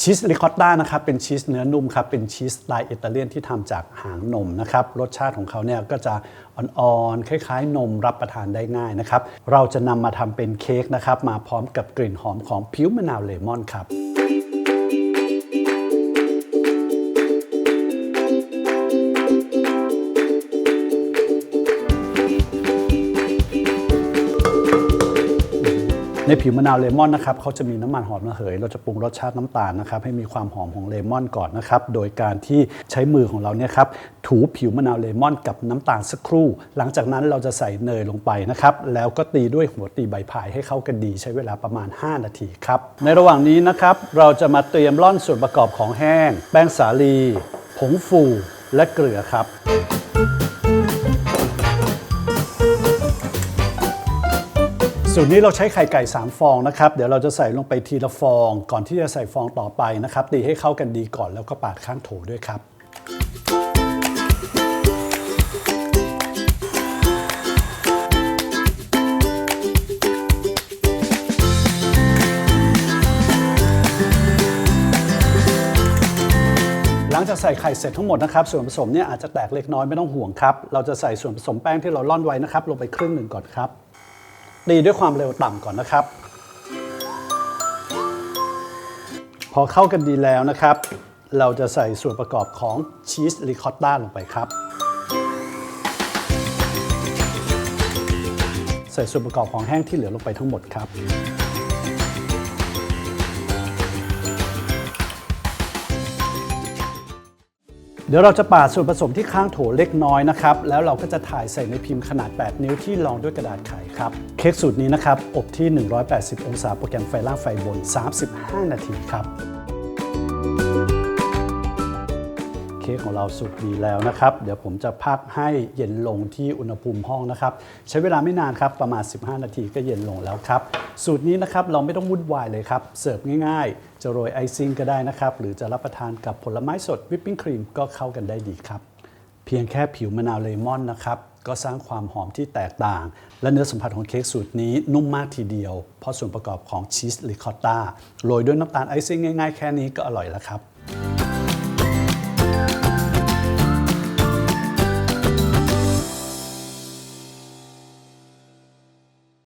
ชีสริคอตต้านะครับเป็นชีสเนื้อนุ่มครับเป็นชีสสไตล์อิตาเลียนที่ทำจากหางนมนะครับรสชาติของเขาเนี่ยก็จะอ่อนๆคล้ายๆ นมรับประทานได้ง่ายนะครับเราจะนำมาทำเป็นเค้กนะครับมาพร้อมกับกลิ่นหอมของผิวมะนาวเลมอนครับ ในผิวมะนาวเลมอนนะครับเขาจะมีน้ำมันหอมระเหย เราจะปรุงรสชาติน้ำตาลนะครับให้มีความหอมของเลมอนก่อนนะครับโดยการที่ใช้มือของเราเนี่ยครับถูผิวมะนาวเลมอนกับน้ำตาลสักครู่ หลังจากนั้นเราจะใส่เนยลงไปนะครับแล้วก็ตีด้วยหัวตีใบพายให้เข้ากันดีใช้เวลาประมาณ 5 นาทีครับในระหว่างนี้นะครับเราจะมาเตรียมร่อนส่วนประกอบของแห้ง แป้งสาลี ผงฟูและเกลือครับ สูตรนี้เราใช้ไข่ไก่ 3 ฟองนะครับ เดี๋ยวเราจะใส่ลงไปทีละฟอง ก่อนที่จะใส่ฟองต่อไปนะครับ ตีให้เข้ากันดีก่อนแล้วก็ปาดข้างโถด้วยครับ หลังจากใส่ไข่เสร็จทั้งหมดนะครับ ส่วนผสมเนี่ยอาจจะแตกเล็กน้อยไม่ต้องห่วงครับ เราจะใส่ส่วนผสมแป้งที่เราร่อนไว้นะครับลงไปครึ่งหนึ่งก่อนครับ ตีด้วยความเร็วต่ำก่อนนะครับ พอเข้ากันดีแล้วนะครับ เราจะใส่ส่วนประกอบของชีสริคอตต้าลงไปครับ ใส่ส่วนประกอบของแห้งที่เหลือลงไปทั้งหมดครับ เดี๋ยวเราจะปาดส่วนผสมที่ข้างโถเล็กน้อยนะครับ แล้วเราก็จะถ่ายใส่ในพิมพ์ขนาด 8 นิ้วที่รองด้วยกระดาษไขครับ เค้กสูตรนี้นะครับ อบที่ 180 องศาโปรแกรมไฟล่างไฟบน 35 นาทีครับ ค้กของเราสุกดีแล้วนะครับ เดี๋ยวผมจะพักให้เย็นลงที่อุณหภูมิห้องนะครับ ใช้เวลาไม่นานครับ ประมาณ 15 นาทีก็เย็นลงแล้วครับ สูตรนี้นะครับเราไม่ต้องวุ่นวายเลยครับ เสิร์ฟง่ายๆ จะโรยไอซิ่งก็ได้นะครับ หรือจะรับประทานกับผลไม้สดวิปปิ้งครีมก็เข้ากันได้ดีครับ เพียงแค่ผิวมะนาวเลมอนนะครับก็สร้างความหอมที่แตกต่าง และเนื้อสัมผัสของเค้กสูตรนี้นุ่มมากทีเดียว เพราะส่วนประกอบของชีสริคอตต้าโรยด้วยน้ำตาลไอซิ่งง่ายๆ แค่นี้ก็อร่อยแล้วครับ